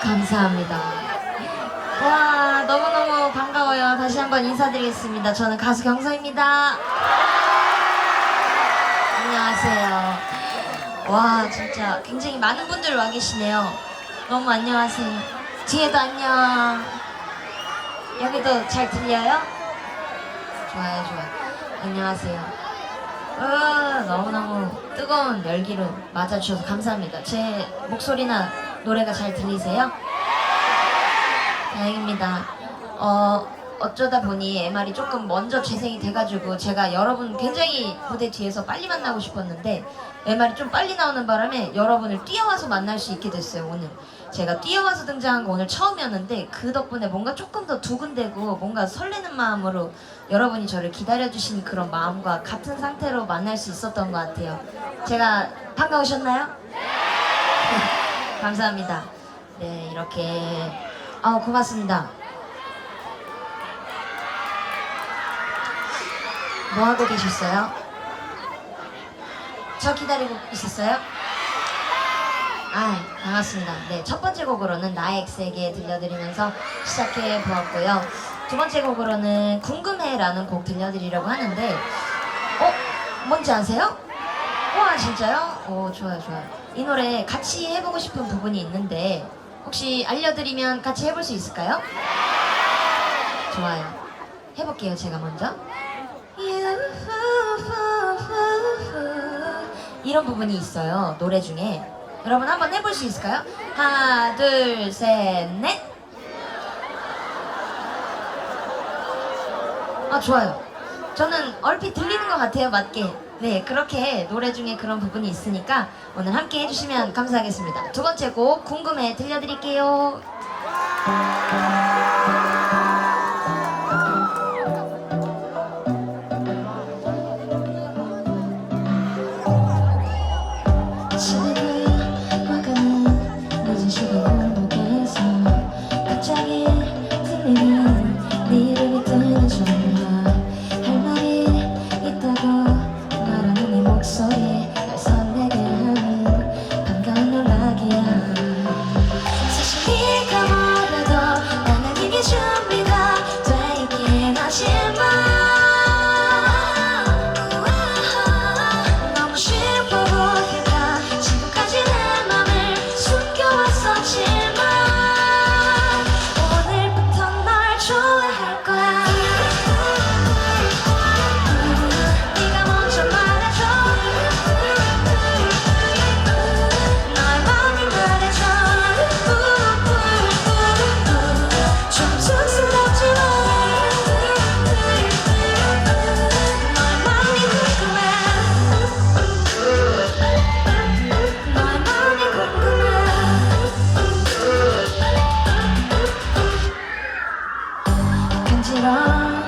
감사합니다. 와, 너무너무 반가워요. 다시 한번 인사드리겠습니다. 저는 가수 경서입니다. 안녕하세요. 와, 진짜 굉장히 많은 분들 와 계시네요. 너무 안녕하세요. 뒤에도 안녕. 여기도 잘 들려요? 좋아요, 좋아요. 안녕하세요. 아, 너무너무 뜨거운 열기로 맞아주셔서 감사합니다. 제 목소리나 노래가 잘 들리세요? 다행입니다. 어, 어쩌다 보니 MR이 조금 먼저 재생이 돼가지고 제가 여러분 굉장히 무대 뒤에서 빨리 만나고 싶었는데 MR이 좀 빨리 나오는 바람에 여러분을 뛰어와서 만날 수 있게 됐어요, 오늘. 제가 뛰어와서 등장한 거 오늘 처음이었는데 그 덕분에 뭔가 조금 더 두근대고 뭔가 설레는 마음으로 여러분이 저를 기다려주신 그런 마음과 같은 상태로 만날 수 있었던 것 같아요. 제가 반가우셨나요? 감사합니다. 네, 이렇게. 아, 고맙습니다. 뭐 하고 계셨어요? 저 기다리고 있었어요? 아, 반갑습니다. 네, 첫 번째 곡으로는 나의 엑스에게 들려드리면서 시작해 보았고요. 두 번째 곡으로는 궁금해라는 곡 들려드리려고 하는데, 어? 뭔지 아세요? 와, 진짜요? 오, 좋아요, 좋아요. 이 노래 같이 해보고 싶은 부분이 있는데, 혹시 알려드리면 같이 해볼 수 있을까요? 좋아요. 해볼게요, 제가 먼저. 이런 부분이 있어요 노래 중에 여러분 한번 해볼 수 있을까요? 하나 둘 셋 넷 아 좋아요 저는 얼핏 들리는 것 같아요 맞게 네 그렇게 노래 중에 그런 부분이 있으니까 오늘 함께 해주시면 감사하겠습니다. 두 번째 곡 궁금해. 들려드릴게요 wrong.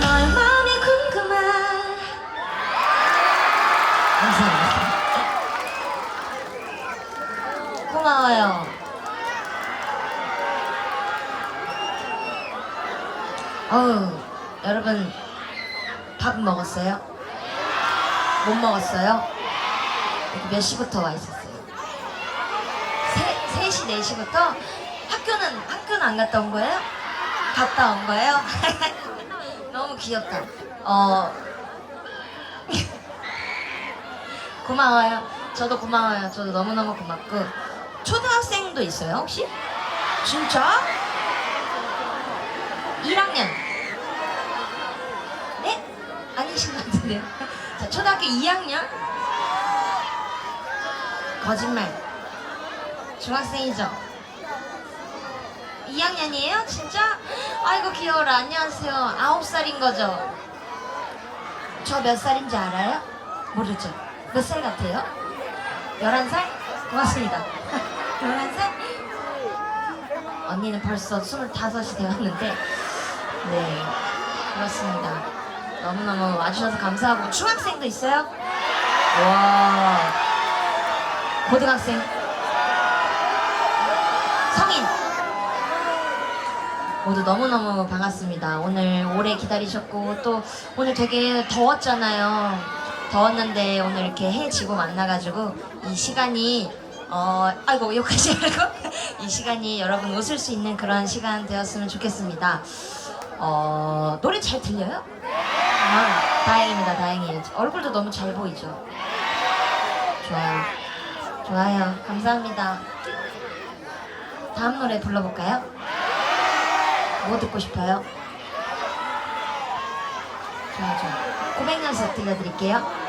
너의 마음이 궁금한 고마워요. 어우, 여러분, 밥 먹었어요? 못 먹었어요? 몇 시부터 와 있었어요? 세, 3시, 4시부터? 학교는, 학교는 안 갔다 온 거예요? 갔다 온 거예요? 너무 귀엽다. 어, 고마워요. 저도 고마워요. 저도 너무너무 고맙고. 초등학생도 있어요, 혹시? 진짜? 1학년. 네? 아니신 것 같은데요. 자, 초등학교 2학년? 거짓말. 중학생이죠? 2학년이에요? 진짜? 아이고 귀여워라. 안녕하세요. 9살인 거죠? 저 몇 살인지 알아요? 모르죠? 몇 살 같아요? 11살? 고맙습니다. 11살? 언니는 벌써 25이 되었는데, 네, 그렇습니다. 너무너무 와주셔서 감사하고, 중학생도 있어요? 와, 고등학생, 성인, 모두 너무너무 반갑습니다. 오늘 오래 기다리셨고, 또 오늘 되게 더웠잖아요. 더웠는데 오늘 이렇게 해 지고 만나가지고 이 시간이 어 아이고 욕하지 말고 이 시간이 여러분 웃을 수 있는 그런 시간 되었으면 좋겠습니다. 어 노래 잘 들려요? 아, 다행입니다, 다행이에요. 얼굴도 너무 잘 보이죠. 좋아요, 좋아요, 감사합니다. 다음 노래 불러볼까요? 뭐 듣고 싶어요? 좋아, 좋아. 고백 연습 들려드릴게요.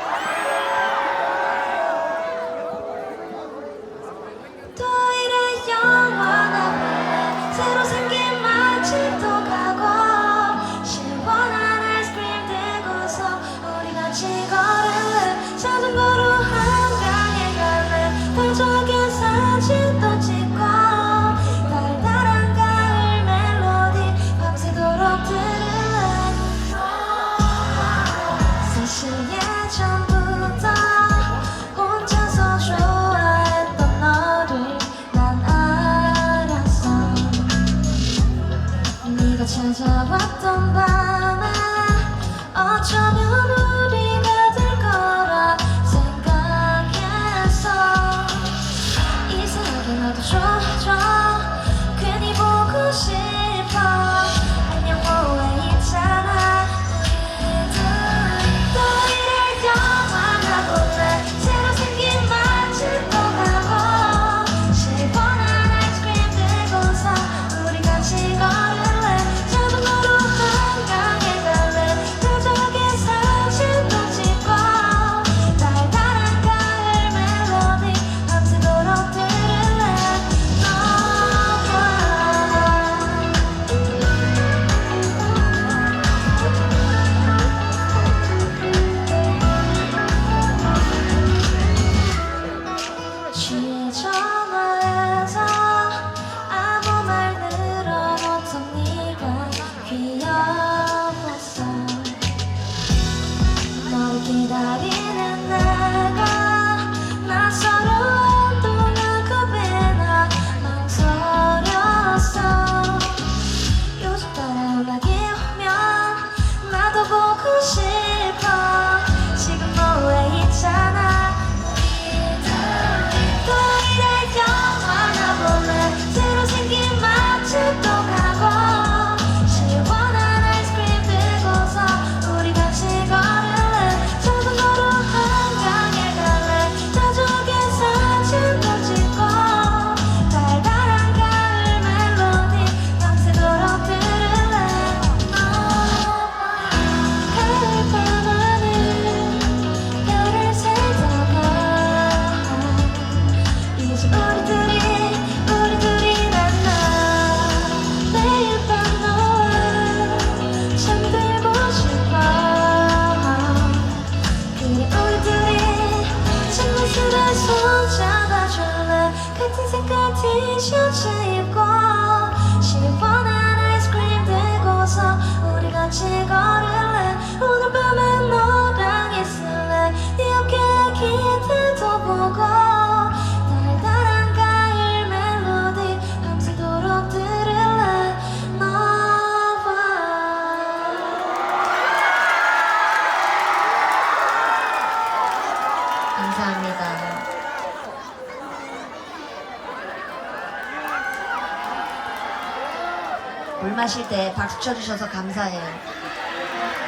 마실 때 박수 쳐주셔서 감사해요.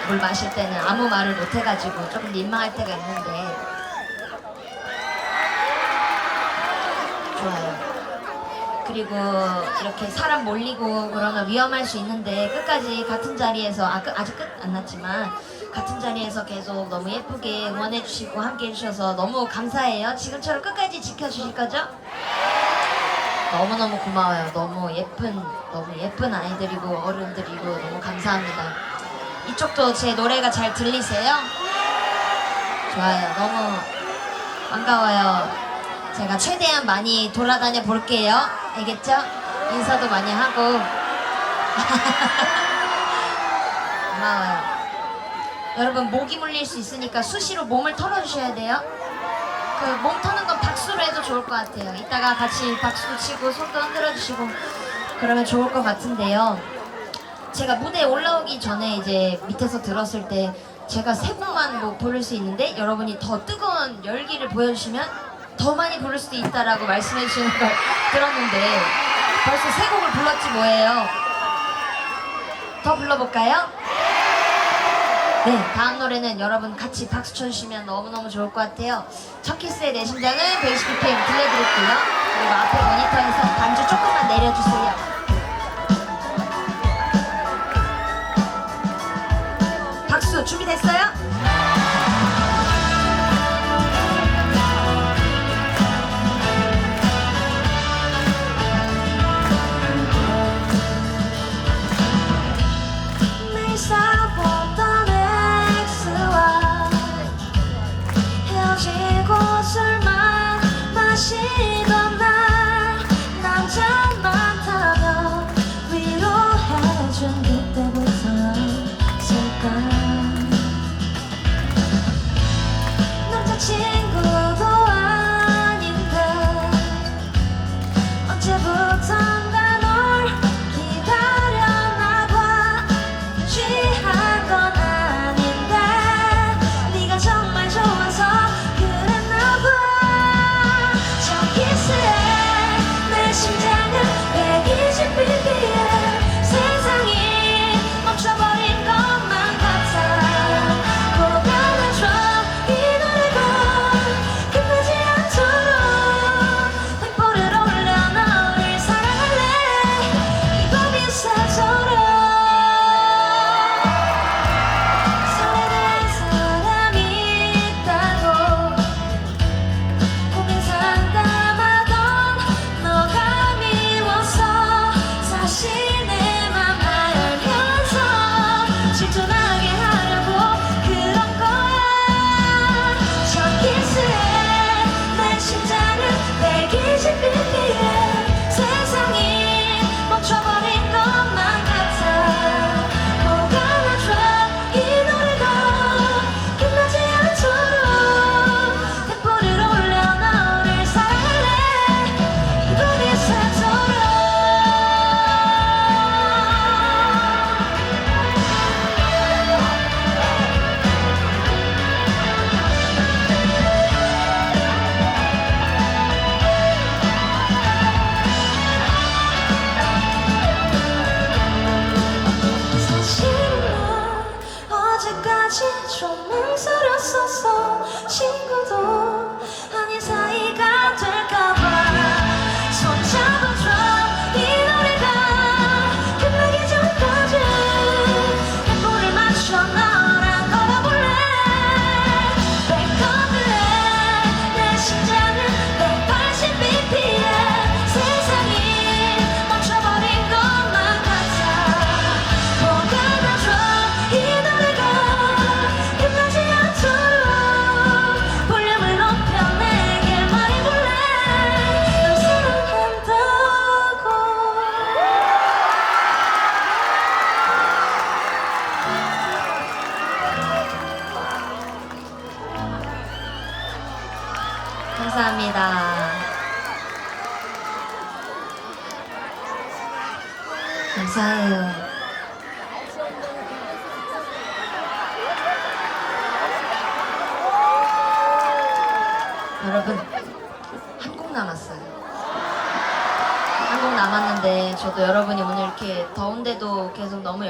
물 마실 때는 아무 말을 못 해가지고 조금 민망할 때가 있는데 좋아요. 그리고 이렇게 사람 몰리고 그러면 위험할 수 있는데 끝까지 같은 자리에서 아, 그- 아직 끝 안 났지만 같은 자리에서 계속 너무 예쁘게 응원해 주시고 함께 해주셔서 너무 감사해요. 지금처럼 끝까지 지켜주실 거죠? 너무너무 고마워요. 너무 예쁜, 너무 예쁜 아이들이고 어른들이고 너무 감사합니다. 이쪽도 제 노래가 잘 들리세요? 좋아요. 너무 반가워요. 제가 최대한 많이 돌아다녀 볼게요. 알겠죠? 인사도 많이 하고. 고마워요. 여러분, 목이 물릴 수 있으니까 수시로 몸을 털어주셔야 돼요. 그 몸 터는 건 박수로 해도 좋을 것 같아요. 이따가 같이 박수 치고 손도 흔들어 주시고 그러면 좋을 것 같은데요. 제가 무대에 올라오기 전에 이제 밑에서 들었을 때 제가 세 곡만 뭐 부를 수 있는데 여러분이 더 뜨거운 열기를 보여주시면 더 많이 부를 수도 있다라고 말씀해 주시는 걸 들었는데 벌써 세 곡을 불렀지 뭐예요. 더 불러볼까요? 네, 다음 노래는 여러분 같이 박수 쳐주시면 너무너무 좋을 것 같아요. 첫 키스의 내 심장은 120bpm 들려드릴게요. 그리고 앞에 모니터에서 반주 조금만 내려주세요.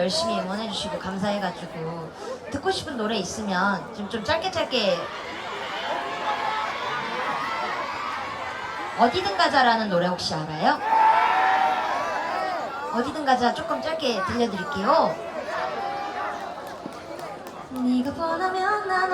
열심히 응원해주시고 감사해가지고 듣고 싶은 노래 있으면 좀, 좀 짧게 짧게 어디든 가자라는 노래 혹시 알아요? 어디든 가자 조금 짧게 들려드릴게요. 네가 원하면 난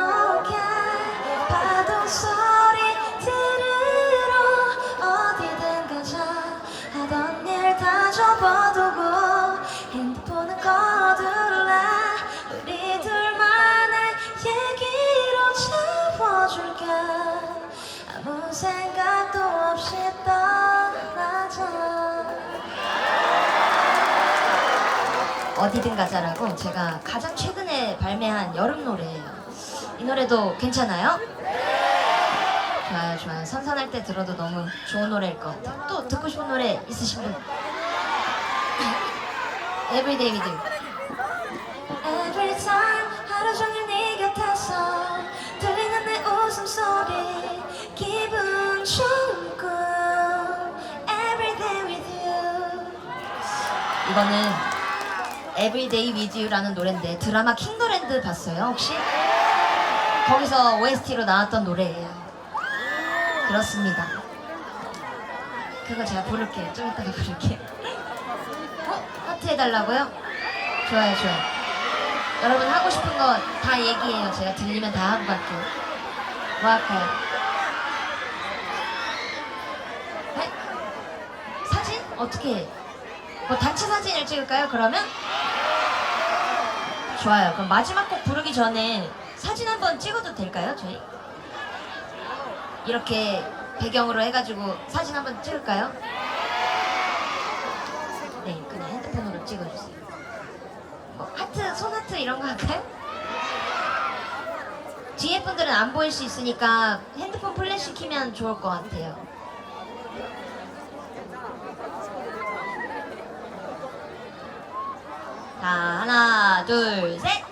어디든 가자라고 제가 가장 최근에 발매한 여름 노래예요. 이 노래도 괜찮아요? 좋아요, 좋아요. 선선할 때 들어도 너무 좋은 노래일 것 같아요. 또 듣고 싶은 노래 있으신 분? Everyday with you. Every time 하루 종일 네 곁에서 들리는 내 웃음소리 기분 좋은 꿈 Everyday with you 이거는 Everyday with You라는 노래인데 드라마 킹더랜드 봤어요 혹시? 거기서 OST로 나왔던 노래예요. 그렇습니다. 그거 제가 부를게요. 좀 이따가 부를게요. 어? 하트 해달라고요? 좋아요, 좋아요. 여러분 하고 싶은 거 다 얘기해요. 제가 들리면 다 하고 갈게요. 뭐 할까요? 네? 사진? 어떻게? 뭐 단체 사진을 찍을까요? 그러면? 좋아요. 그럼 마지막 곡 부르기 전에 사진 한번 찍어도 될까요? 저희? 이렇게 배경으로 해가지고 사진 한번 찍을까요? 네, 그냥 핸드폰으로 찍어주세요. 뭐 하트, 손하트 이런 거 할까요? 뒤에 분들은 안 보일 수 있으니까 핸드폰 플래시 키면 좋을 것 같아요. 자, 하나, 둘, 셋!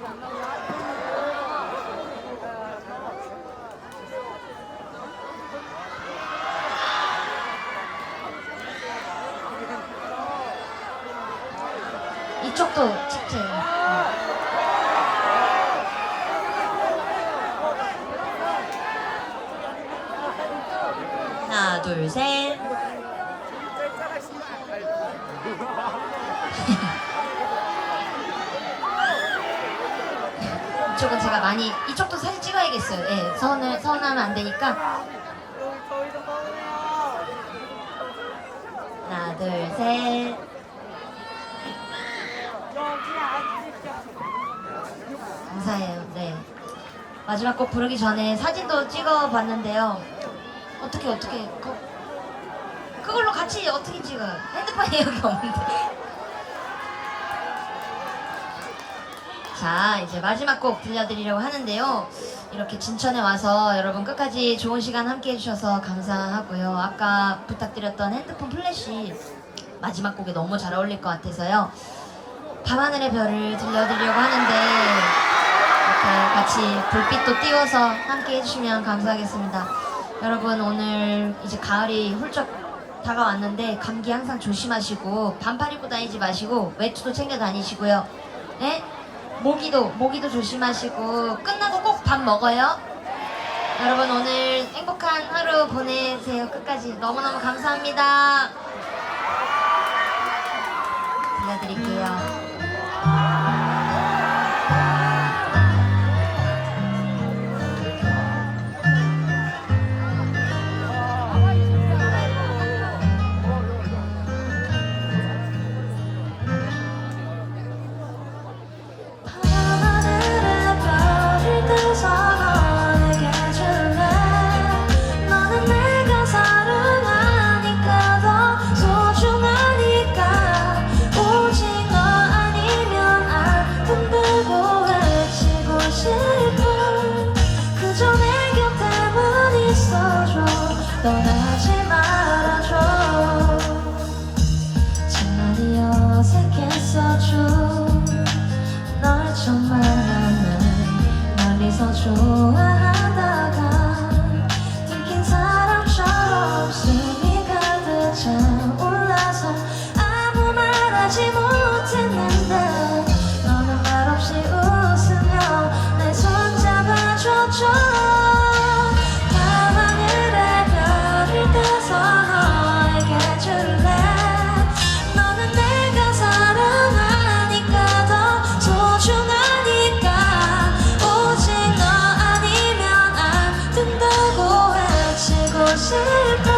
이쪽도 찍세요. 하나, 둘, 셋. 이쪽은 제가 많이 이쪽도 사진 찍어야겠어요. 예, 서운을 서운하면 안 되니까. 하나, 둘, 셋. 감사해요. 네. 마지막 곡 부르기 전에 사진도 찍어봤는데요. 어떻게 어떻게 그, 그걸로 같이 어떻게 찍어요? 핸드폰이 여기 없는데. 자, 이제 마지막 곡 들려드리려고 하는데요. 이렇게 진천에 와서 여러분 끝까지 좋은 시간 함께 해주셔서 감사하고요. 아까 부탁드렸던 핸드폰 플래시 마지막 곡에 너무 잘 어울릴 것 같아서요. 밤하늘의 별을 들려드리려고 하는데 이렇게 같이 불빛도 띄워서 함께 해주시면 감사하겠습니다. 여러분 오늘 이제 가을이 훌쩍 다가왔는데 감기 항상 조심하시고 반팔 입고 다니지 마시고 외투도 챙겨 다니시고요. 네? 모기도 모기도 조심하시고 끝나고 꼭 밥 먹어요. 여러분 오늘 행복한 하루 보내세요. 끝까지 너무너무 감사합니다. 들려드릴게요. certain